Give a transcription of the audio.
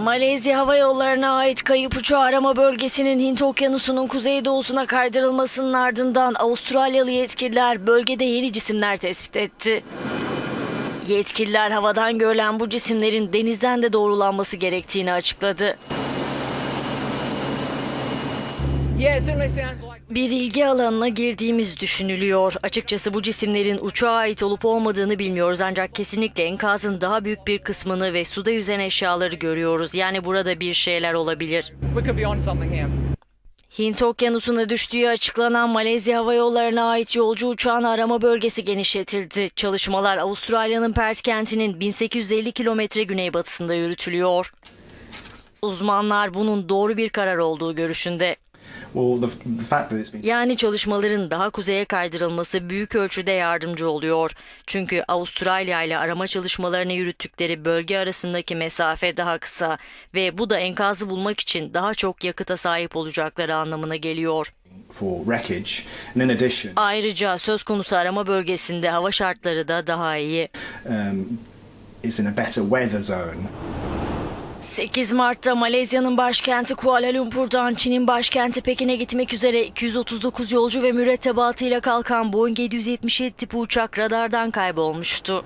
Malezya Hava Yolları'na ait kayıp uçağı arama bölgesinin Hint Okyanusu'nun kuzeydoğusuna kaydırılmasının ardından Avustralyalı yetkililer bölgede yeni cisimler tespit etti. Yetkililer havadan görülen bu cisimlerin denizden de doğrulanması gerektiğini açıkladı. Bir ilgi alanına girdiğimiz düşünülüyor. Açıkçası bu cisimlerin uçağa ait olup olmadığını bilmiyoruz ancak kesinlikle enkazın daha büyük bir kısmını ve suda yüzen eşyaları görüyoruz. Yani burada bir şeyler olabilir. Hint Okyanusu'na düştüğü açıklanan Malezya Hava Yolları'na ait yolcu uçağın arama bölgesi genişletildi. Çalışmalar Avustralya'nın Perth kentinin 1850 kilometre güneybatısında yürütülüyor. Uzmanlar bunun doğru bir karar olduğu görüşünde. Yani çalışmaların daha kuzeye kaydırılması büyük ölçüde yardımcı oluyor. Çünkü Avustralya ile arama çalışmalarını yürüttükleri bölge arasındaki mesafe daha kısa ve bu da enkazı bulmak için daha çok yakıta sahip olacakları anlamına geliyor. Ayrıca söz konusu arama bölgesinde hava şartları da daha iyi. um, 8 Mart'ta Malezya'nın başkenti Kuala Lumpur'dan Çin'in başkenti Pekin'e gitmek üzere 239 yolcu ve mürettebatıyla kalkan Boeing 777 tipi uçak radardan kaybolmuştu.